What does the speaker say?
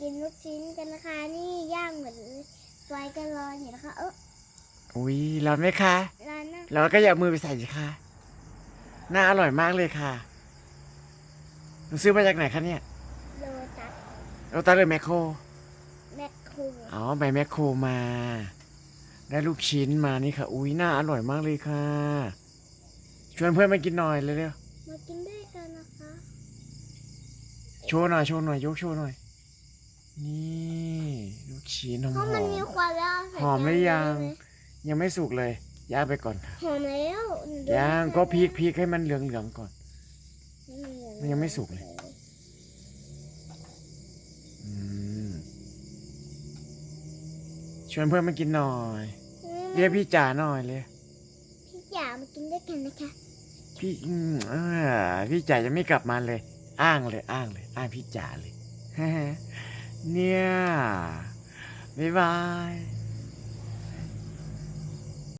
กินลูกชิ้นกันนะคะ นี่ย่างเหมือนไฟกันร้อนอยู่นะคะเอออุ้ยร้อนไหมคะร้านนะเราก็อย่าเอามือไปใส่สิคะน่าอร่อยมากเลยค่ะหนูซื้อมาจากไหนคะเนี่ยโลตัสเราตัดเลยแมคโครแมคคูอ๋อไปแมคโครมา ได้ลูกชิ้นมานี่ค่ะ อุ้ยน่าอร่อยมากเลยค่ะ ชวนเพื่อนมากินหน่อยเร็วมากินด้วยกันนะคะๆโชว์หน่อยโชว์หน่อยยกโชว์หน่อย นี่ลูกชิ้นหอมเพราะมันมีๆควันแล้วใส่หอมหรือยังได้ไหมยังไม่สุกเลยย่างไปก่อนค่ะหอมแล้วหนูดูย่างใส่ก็พริกพริกให้มันเหลืองๆก่อนเหลือมันยังไม่สุกเลยอืมชวนเพื่อนมากินหน่อย เรียกพี่จ๋าหน่อยเลยพี่จ๋ามากินด้วยกันนะคะพี่อืมเออพี่จ๋ายังไม่กลับมาเลย อ้างเลยอ้างเลย อ้างพี่จ๋าเลย เนี่ยบ๊ายบาย